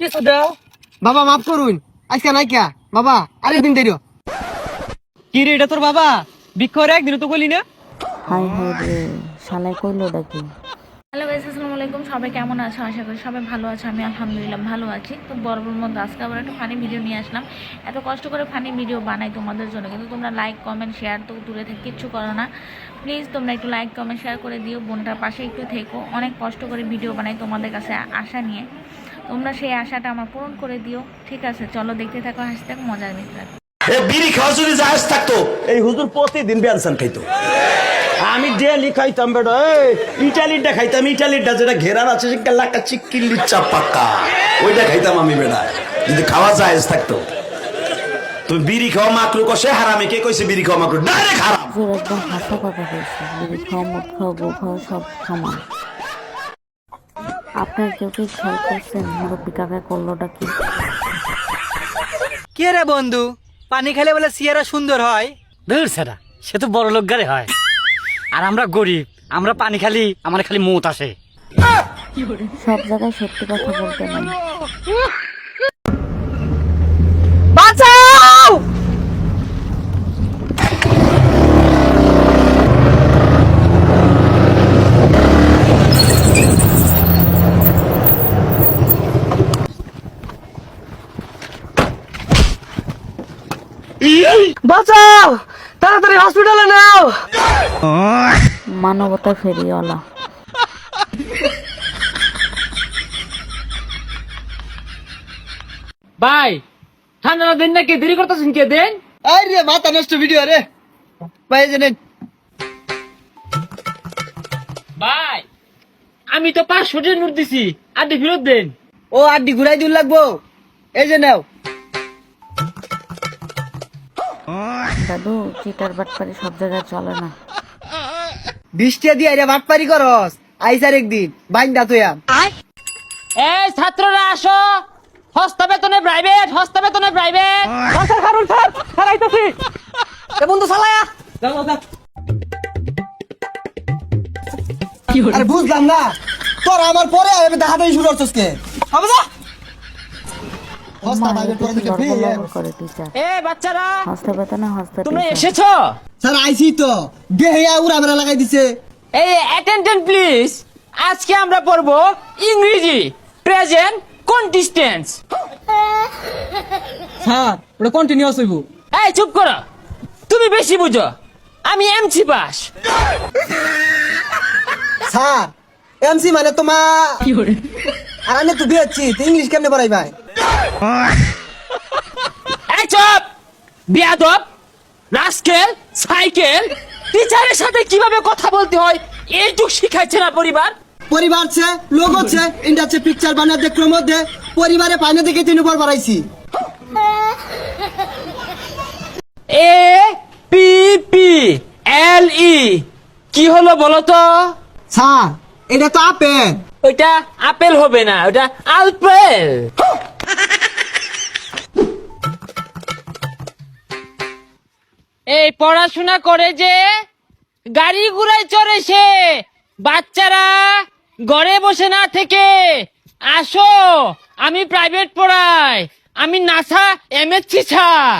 কিছু দাও? বাবা মাফ করুন। আজকে নাই কিয়া বাবা আরেকদিন দেরিও। কি রে এটা তোর বাবা? বিক্ষর একদিন তো বলি না? হাই হাই রে শালাই কইলো ডাকি হ্যালো গাইস আসসালামু আলাইকুম। সবাই কেমন আছো? আশা করি সবাই ভালো আছে। আমি আলহামদুলিল্লাহ ভালো আছি। তো বরাবর মধ্যে আজকে আবার একটা ফানি ভিডিও নিয়ে আসলাম। এত কষ্ট করে ফানি ভিডিও বানাই তোমাদের জন্য। কিন্তু তোমরা লাইক কমেন্ট শেয়ার তো দূরে থেকে কিচ্ছু করো না। প্লিজ তোমরা একটু লাইক কমেন্ট শেয়ার করে দিও। বোনটার পাশে একটু থেকো। অনেক কষ্ট করে ভিডিও বানাই তোমাদের কাছে আশা নিয়ে। তোমরা সেই আশাটা আমার পূরণ করে দিও। ঠিক আছে চলো দেখতে থাকো হাসতে থাকো মজার নিতে থাকো এ বিড়ি খাওয়া যদি জাহাজ থাকতো এই হুজুর প্রতিদিন খাইতো। আমি ডেলি খাইতাম বেটা এই ইটালিটা খাইতাম ইটালিটা যেটা ঘেরার আছে লাকা চিক্কিল্লি ওইটা খাইতাম আমি বেটা যদি খাওয়া জায়েজ থাকতো। তুমি বিড়ি খাওয়া মাকরু কষে হারামে কে কইছে বিড়ি খাওয়া মাকরু? ডাইরেক্ট হারাম। হুজুর একদম হাসা কথা কইছে বিড়ি খাও মদ খাও বউ খাও সব আপনার কেউ কি খেয়াল করছেন? মুরব্বী কাকা করলোটা কি? কে রে বন্ধু? পানি খেলে বলে সিয়ারা সুন্দর হয়। ধুর সেটা সে তো বড় লোক গারে হয়। আর আমরা গরিব আমরা পানি খালি আমার খালি মুত আসে। সব জায়গায় সত্যি কথা বলতে নাই বাঁচাও বাঁচাও! তাড়াতাড়ি হসপিটালে নাও! মানবতা ফেরিওয়ালা। ভাই ঠান্ডা দিন নাকি? দেরি করতেছেন কে দেন? আরে মাথা নষ্ট ভিডিও রে। ভাই জানেন ভাই আমি তো পাঁচশো টাকা নোট দিছি। আড্ডি ফেরত দেন। ও আড্ডি ঘুরাই দিন লাগবো। এই যে নাও। দাদু চিটার বাটপারি সব জায়গায় চলে না। বৃষ্টিয়া দিয়ে রে বাটপারি করস। আইসার একদিন বাইন্দা তুইয়া। এই ছাত্ররা আসো। হস্তা বেতনে প্রাইভেট হস্তা বেতনে প্রাইভেট স্যার খারুন স্যার স্যার আইতাছি এ বন্ধু চালায়া। যাও যাও আরে বুঝলাম না। তোর আমার পরে আমি দেখাতেই শুরু করছিস কে। হবে না? তোমরা এসেছ? স্যার তো। লাগাই দিছে। এই অ্যাটেন্ডেন্ট প্লিজ আজকে আমরা পড়ব ইংরেজি প্রেজেন্ট কন্টিস্টেন্স স্যার ওটা কন্টিনিউয়াস হইব। এই চুপ করো। তুমি বেশি বুঝো। আমি এমসি পাস স্যার এমসি মানে তোমা আর আমি তো বিয়েছি ইংলিশ কেমনে পড়াই ভাই এই চুপ! বিয়াদব রাস্কেল সাইকেল টিচারের সাথে কীভাবে কথা বলতে হয় এইটুক শিখাইছে না পরিবার? পরিবার ছে লোক হচ্ছে ইন্ডাস্ট্রি পিকচার বানাতে দেখল মধ্যে পরিবারে পাইনে দেখে তিন উপর বাড়াইছি। এ পি পি এল ই কি হলো বলো তো? স্যার এটা তো আপেল। ওইটা আপেল হবে না ওটা আলপেল এই পড়াশোনা করে যে গাড়ি ঘুরায় চড়ে সে। বাচ্চারা ঘরে বসে না থেকে। আসো আমি প্রাইভেট পড়াই। আমি নাসা এম এমএসসি স্যার।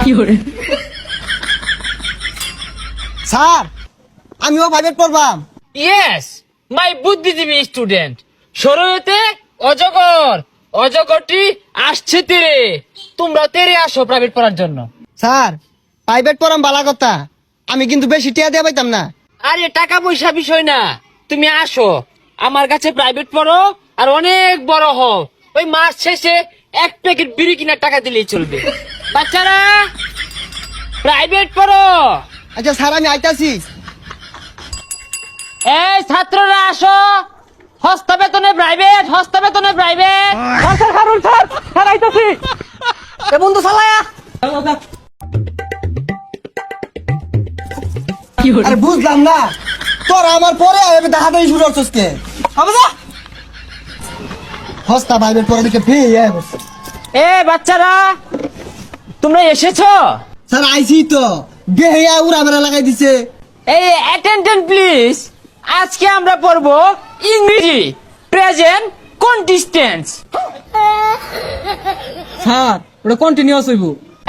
স্যার আমিও প্রাইভেট পড়বাম। ইয়েস মাই বুদ্ধিজীবী স্টুডেন্ট সরয়তে অজগর অজগরটি আসছে তীরে। তোমরা তেরে আসো প্রাইভেট পড়ার জন্য। স্যার প্রাইভেট পড়াম বালা কথা। আমি কিন্তু বেশি টিয়া দিয়ে পাইতাম না। আরে টাকা পয়সা বিষয় না। তুমি আসো। আমার কাছে প্রাইভেট পড়ো আর অনেক বড় হও। ওই মাস শেষে এক প্যাকেট বিড়ি কিনার টাকা দিলেই চলবে। বাচ্চারা প্রাইভেট পড়ো। আচ্ছা স্যার আমি আইতাছি। এই ছাত্ররা আসো। হস্তা বেতনে প্রাইভেট হস্তা বেতনে প্রাইভেট স্যার স্যার স্যার আইতাছি। এ বন্ধু চালায়া আরে বুঝলাম না। তোর আমার পরে আমি শুরু করছিস কে? হস্তা দিকে এ বাচ্চারা তোমরা এসেছ? স্যার আইসি তো। উড়া বেড়া লাগাই দিছে। এই অ্যাটেন্ডেন্ট প্লিজ আজকে আমরা পড়ব ইংরেজি প্রেজেন্ট কন্টিস্টেন্স স্যার ওটা কন্টিনিউয়াস হইব।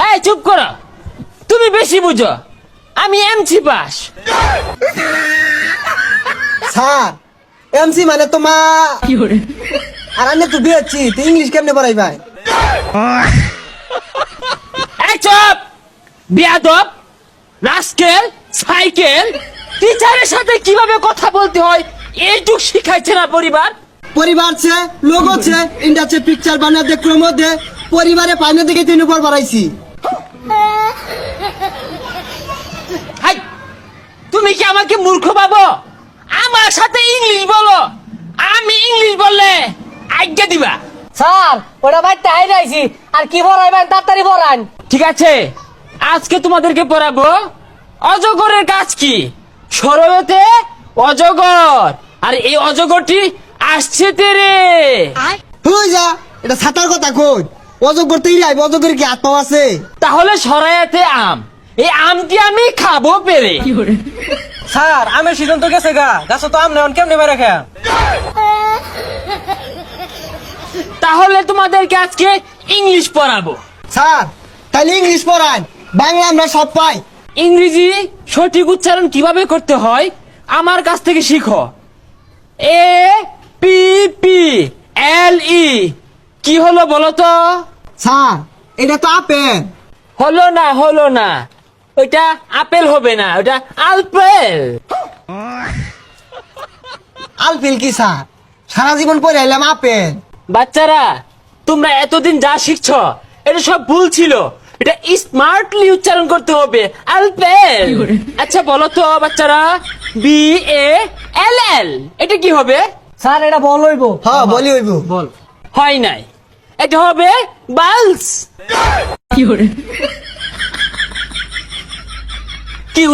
এই চুপ করো। তুমি বেশি বুঝো। আমি এমসি পাস স্যার এমসি মানে তো মা। আর আমি তো বিয়েছি তো ইংলিশ কেমনে পড়াই ভাই চুপ! বিয়াদব রাস্কেল সাইকেল টিচারের সাথে কীভাবে কথা বলতে হয় এইটুক শিখাইছে না পরিবার? পরিবার ছে লোক আছে ইন্ডাস্ট্রি পিকচার বানাতে ক্রম দে পরিবারে পাইনে দিকে তিন উপর বাড়াইছি। তুমি কি আমাকে মূর্খ ভাবো? আমার সাথে ইংলিশ বলো। আমি ইংলিশ বললে আজ্ঞা দিবা। স্যার ওটা ভাই হাই যাইছি আর কি পড়াইবেন তাড়াতাড়ি পড়ান। ঠিক আছে আজকে তোমাদেরকে পড়াবো অজগরের কাজ কি? সরবতে অজগর। আর এই অজগরটি আসছে তেরে। হই যা এটা ছাতার কথা কই। অজগর তো ইরাই অজগর কি পাও আছে? তাহলে সরাইতে আম। এই আমটি আমি খাব পেরে? স্যার আমের সিজন তো গেছে গা। গাছে তো আম নেন কেমনে মেরে খেয়া? তাহলে তোমাদেরকে আজকে ইংলিশ পড়াবো। স্যার তাহলে ইংলিশ পড়ান। বাংলা আমরা সব পাই। ইংরেজি সঠিক উচ্চারণ কীভাবে করতে হয় আমার কাছ থেকে শিখো। A P P L E. কি হলো বলো তো? স্যার এটা তো আপেল। হলো না হলো না। ওইটা আপেল হবে না ওটা আলপেল আলপিল কি স্যার? সারা জীবন পরে এলাম আপেল। বাচ্চারা তোমরা এতদিন যা শিখছ এটা সব ভুল ছিল। এটা স্মার্টলি উচ্চারণ করতে হবে আলপেল আচ্ছা বলো তো বাচ্চারা বি এ এল এল এটা কি হবে? স্যার এটা বল হইব। হ্যাঁ বলি। হইব। বল। হয় নাই। এটা হবে বালস। কি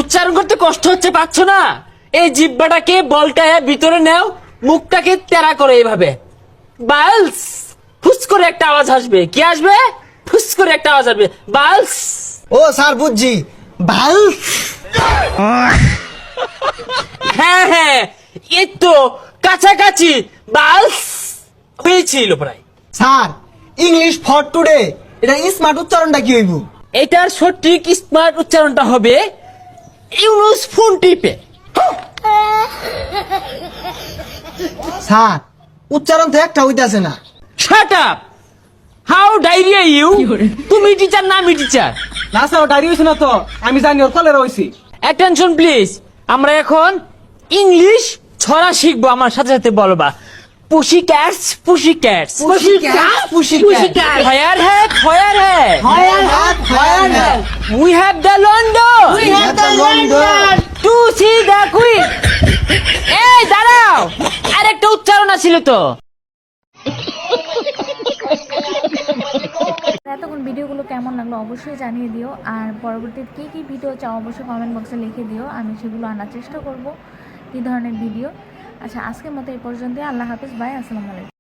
উচ্চারণ করতে কষ্ট হচ্ছে পাচ্ছ না? এই জিব্বাটাকে বলটা ভিতরে নেও মুখটাকে তেরা করে এইভাবে। বালস ফুস করে একটা আওয়াজ আসবে। কি আসবে? ফুস করে একটা আওয়াজ আসবে। বালস। ও স্যার বুঝছি। ভালো হ্যাঁ হ্যাঁ এই তো কাছাকাছি বালস হয়েছিল প্রায়। স্যার ইংলিশ ফর টুডে এটা স্মার্ট উচ্চারণটা কি হইব? এটার সঠিক স্মার্ট উচ্চারণটা হবে ইউনুস ফোন টিপে। স্যার উচ্চারণ তো একটা হইতাছে না। Shut up how diarrhea you তুমি টিচার না আমি টিচার না স্যার ওটা হইছে না তো। আমি জানি ওর কলেরা হইছি। অ্যাটেনশন প্লিজ আমরা এখন ইংলিশ ছড়া শিখব আমার সাথে সাথে বলবা। Pussy cats pussy cats pussy cat pussy cat fire hat fire hat fire hat fire hat we have the London We have the London. To see the queen এই দাঁড়াও। আরেকটা উচ্চারণ আছিল তো। এতক্ষণ ভিডিওগুলো কেমন লাগল অবশ্যই জানিয়ে দিও। আর পরবর্তীতে কী কী ভিডিও চাও অবশ্যই কমেন্ট বক্সে লিখে দিও। আমি সেগুলো আনার চেষ্টা করব। কী ধরনের ভিডিও? আচ্ছা আজকের মতো এই পর্যন্ত আল্লাহ হাফিজ বাই আসসালামু আলাইকুম।